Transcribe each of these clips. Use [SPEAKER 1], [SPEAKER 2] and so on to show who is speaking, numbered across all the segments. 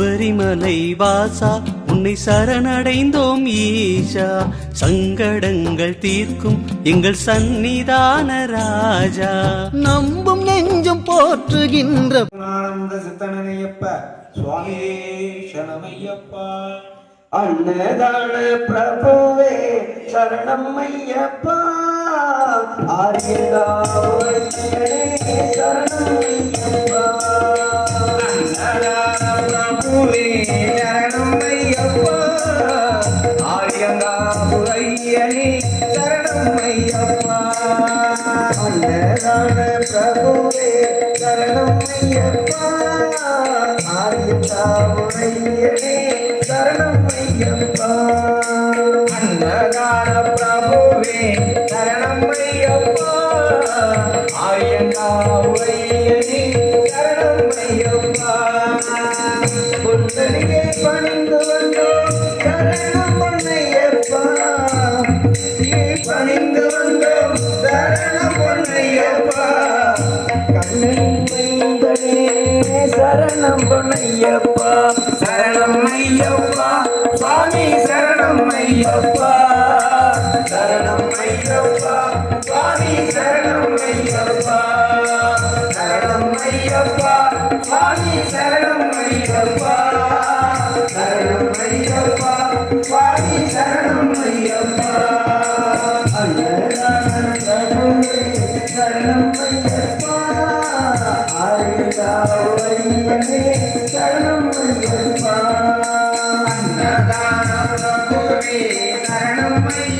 [SPEAKER 1] சபரிமலை வாசா உன்னை சரணடைந்தோம் ஈஷா. சங்கடங்கள் தீர்க்கும் எங்கள் சந்நிதான ராஜா. நம்பும் நெஞ்சம் போற்றுகின்ற
[SPEAKER 2] ஆனந்த சித்தனையப்ப சுவாமியே சரணமையப்பா.
[SPEAKER 3] அன்னதான பிரபுவே சரணம் ஐயப்பா ஆரியதாவையனே ஆரியதாவையனே சரணம் ஐயப்பா.
[SPEAKER 2] அன்னதான பிரபுவே சரணமையப்பா ஆரியங்காபுரையனே சரணமையப்பா
[SPEAKER 3] பொன்னடியே பணிந்து வந்தோம் சரணம்
[SPEAKER 2] சரணம் பொன்னையப்பா
[SPEAKER 3] சரணம்
[SPEAKER 2] ஐயப்பா. சுவாமி சரணம் ஐயப்பா. சரணம் ஐயப்பா. சுவாமி சரணம் ஐயப்பா. சரணம் ஐயப்பா. சுவாமி சரணம் ஐயப்பா. சரணம் ஐயப்பா. சுவாமி சரணம் ஐயப்பா.
[SPEAKER 3] சரணம் ஐயப்பா. சரணம் ஐயப்பா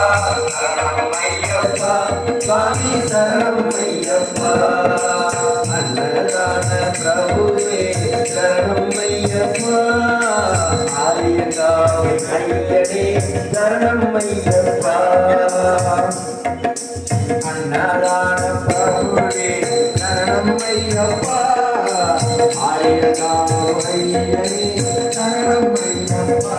[SPEAKER 2] ஐயப்பா சரணம் ஐயப்பா சாமி சரணம் ஐயப்பா சரணம் ஐயப்பா சாமி சரணம் ஐயப்பா சரணம் ஐயப்பா சாமி சரணம் ஐயப்பா
[SPEAKER 3] அன்னதான பிரபுவே சரணம் ஐயப்பா ஆரியகாவை ஐயனே சரணம் ஐயப்பா அன்னதான பிரபுவே சரணம் ஐயப்பா ஆரியகாவை ஐயனே
[SPEAKER 2] சரணம் ஐயப்பா